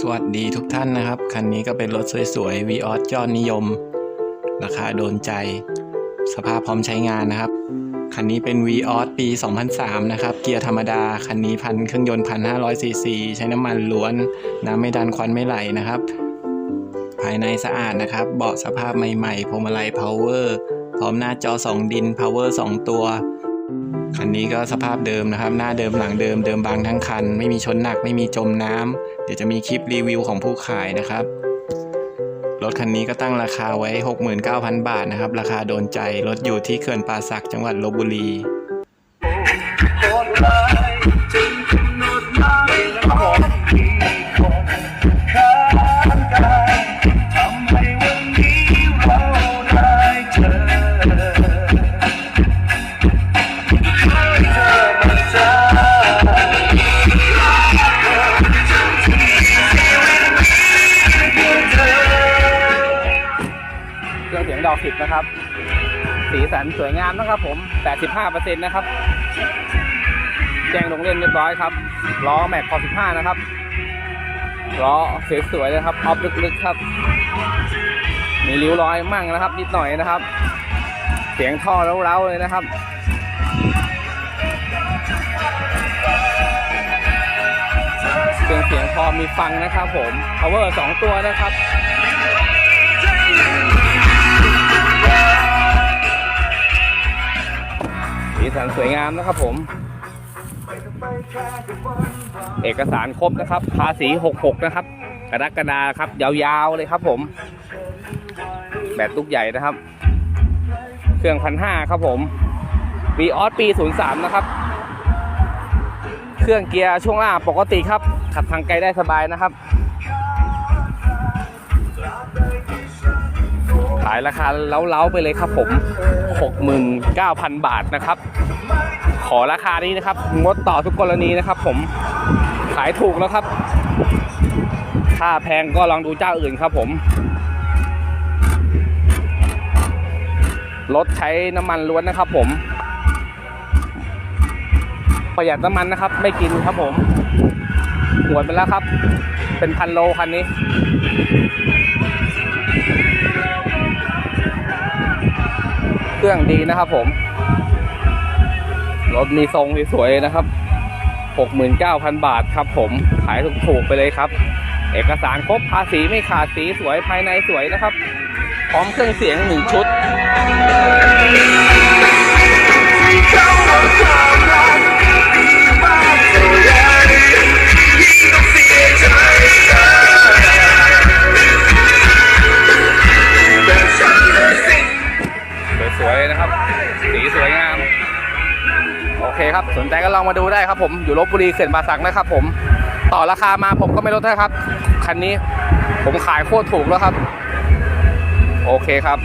สวัสดีทุกท่านนะครับ คันนี้ก็เป็นรถสวยๆ v ีออสยอดนิยม ราคาโดนใจ สภาพพร้อมใช้งานนะครับ คันนี้เป็น v ีออสปี 2003 นะครับ เกียร์ธรรมดา คันนี้พันเครื่องยนต์1,500ซีซีใช้น้ำมันล้วน น้ำไม่ดันควันไม่ไหลนะครับ ภายในสะอาดนะครับ เบาะสภาพใหม่ๆพวงมาลัย power พร้อมหน้าจอ 2 ดิน power 2ตัว คันนี้ก็สภาพเดิมนะครับ หน้าเดิมหลังเดิมเดิมบางทั้งคัน ไม่มีชนหนักไม่มีจมน้ำเดี๋ยวจะมีคลิปรีวิวของผู้ขายนะครับรถคันนี้ก็ตั้งราคาไว้ 69,000 บาทนะครับ ราคาโดนใจ รถอยู่ที่เขื่อนป่าสักจังหวัดลบบุรี ดอกสิบนะครับ สีสันสวยงามนะครับผม 85%นะครับ แจ้งลงเล่นเรียบร้อยครับ ล้อแม็กคอ15 นะครับ ล้อสวยๆเลยครับ ออฟลึกๆครับ มีริ้วรอยมั่งนะครับ นิดหน่อยนะครับ เสียงท่อเล้าๆเลยนะครับเครื่องเสียงพอมีฟังนะครับผม power 2 ตัวนะครับ สันสวยงามนะครับผม เอกสารครบนะครับ ภาษี 66 นะครับกรกฎาครับ ยาวๆเลยครับผม แบบตุกใหญ่นะครับ เครื่องพันห้าครับผมวีออสปี 03 นะครับ เครื่องเกียร์ช่วงล่างปกติครับ ขับทางไกลได้สบายนะครับายราคาเล้าๆไปเลยครับผม 69,000 บาทนะครับ ขอราคานี้นะครับ งดต่อทุกกรณีนะครับ ผมขายถูกแล้วครับ ถ้าแพงก็ลองดูเจ้าอื่นครับผมรถใช้น้ำมันล้วนนะครับ ผม ประหยัดน้ำมันนะครับ ไม่กินครับผมหมดไปแล้วครับ เป็นพันโลคันนี้ เครื่องดีนะครับผม รถมีทรงสวยๆนะครับ 69,000 บาทครับผม ขายถูกๆไปเลยครับ เอกสารครบภาษีไม่ขาดสีสวยภายในสวยนะครับ พร้อมเครื่องเสียงหนึ่งชุด ครับ สนใจก็ลองมาดูได้ครับผมอยู่ลบบุรีเขื่อนป่าสักนะครับผมต่อราคามาผมก็ไม่ลดนะครับ คันนี้ผมขายโคตรถูกแล้วครับ โอเคครับ